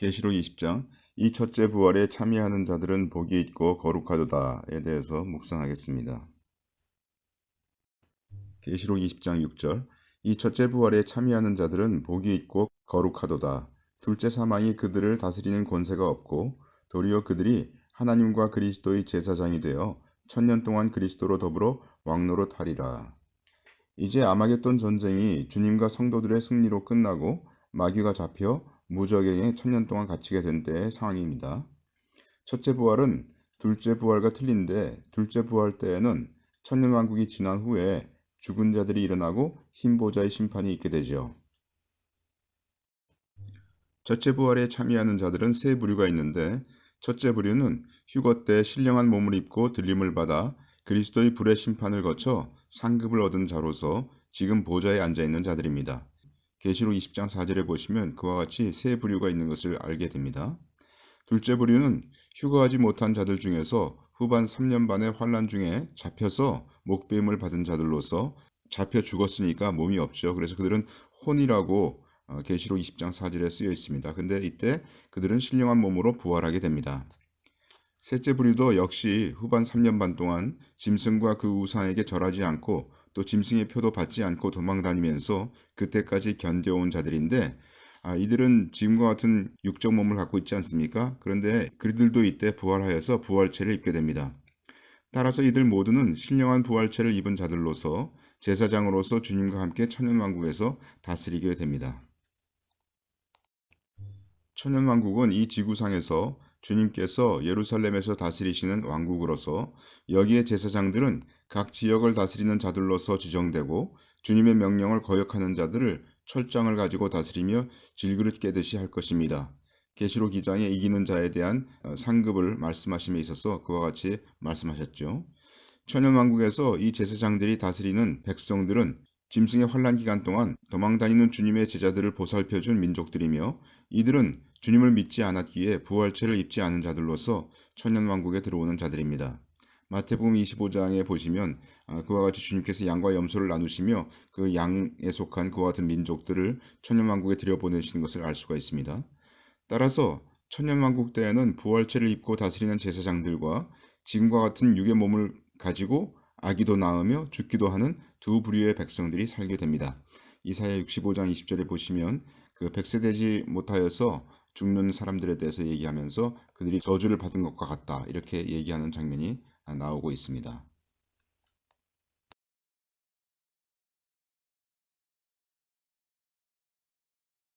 계시록 20장 이 첫째 부활에 참여하는 자들은 복이 있고 거룩하도다에 대해서 묵상하겠습니다. 계시록 20장 6절 이 첫째 부활에 참여하는 자들은 복이 있고 거룩하도다. 둘째 사망이 그들을 다스리는 권세가 없고 도리어 그들이 하나님과 그리스도의 제사장이 되어 천년 동안 그리스도로 더불어 왕노로 타리라. 이제 아마겟돈 전쟁이 주님과 성도들의 승리로 끝나고 마귀가 잡혀 무적에게 천년 동안 갇히게 된 때의 상황입니다. 첫째 부활은 둘째 부활과 틀린데 둘째 부활 때에는 천년 왕국이 지난 후에 죽은 자들이 일어나고 흰보자의 심판이 있게 되죠. 첫째 부활에 참여하는 자들은 세 부류가 있는데 첫째 부류는 휴거 때 신령한 몸을 입고 들림을 받아 그리스도의 불의 심판을 거쳐 상급을 얻은 자로서 지금 보좌에 앉아 있는 자들입니다. 계시록 20장 4절에 보시면 그와 같이 세 부류가 있는 것을 알게 됩니다. 둘째 부류는 휴거하지 못한 자들 중에서 후반 3년 반의 환란 중에 잡혀서 목배임을 받은 자들로서 잡혀 죽었으니까 몸이 없죠. 그래서 그들은 혼이라고 어, 계시록 20장 4절에 쓰여 있습니다. 근데 이때 그들은 신령한 몸으로 부활하게 됩니다. 셋째 부류도 역시 후반 3년 반 동안 짐승과 그 우상에게 절하지 않고 또 짐승의 표도 받지 않고 도망다니면서 그때까지 견뎌온 자들인데 아, 이들은 지금과 같은 육적 몸을 갖고 있지 않습니까? 그런데 그들도 이때 부활하여서 부활체를 입게 됩니다. 따라서 이들 모두는 신령한 부활체를 입은 자들로서 제사장으로서 주님과 함께 천년왕국에서 다스리게 됩니다. 천년왕국은 이 지구상에서 주님께서 예루살렘에서 다스리시는 왕국으로서 여기에 제사장들은 각 지역을 다스리는 자들로서 지정되고 주님의 명령을 거역하는 자들을 철장을 가지고 다스리며 질그릇 깨듯이 할 것입니다. 계시록 2장에 이기는 자에 대한 어, 상급을 말씀하심에 있어서 그와 같이 말씀하셨죠. 천연왕국에서 이 제사장들이 다스리는 백성들은 짐승의 환란 기간 동안 도망다니는 주님의 제자들을 보살펴준 민족들이며 이들은 주님을 믿지 않았기에 부활체를 입지 않은 자들로서 천년왕국에 들어오는 자들입니다. 마태복음 25장에 보시면 아, 그와 같이 주님께서 양과 염소를 나누시며 그 양에 속한 그와 같은 민족들을 천년왕국에 들여보내시는 것을 알 수가 있습니다. 따라서 천년왕국 때에는 부활체를 입고 다스리는 제사장들과 지금과 같은 육의 몸을 가지고 아기도 낳으며 죽기도 하는 두 부류의 백성들이 살게 됩니다. 이사야 65장 20절에 보시면 그 백세 되지 못하여서 죽는 사람들에 대해서 얘기하면서 그들이 저주를 받은 것과 같다 이렇게 얘기하는 장면이 나오고 있습니다.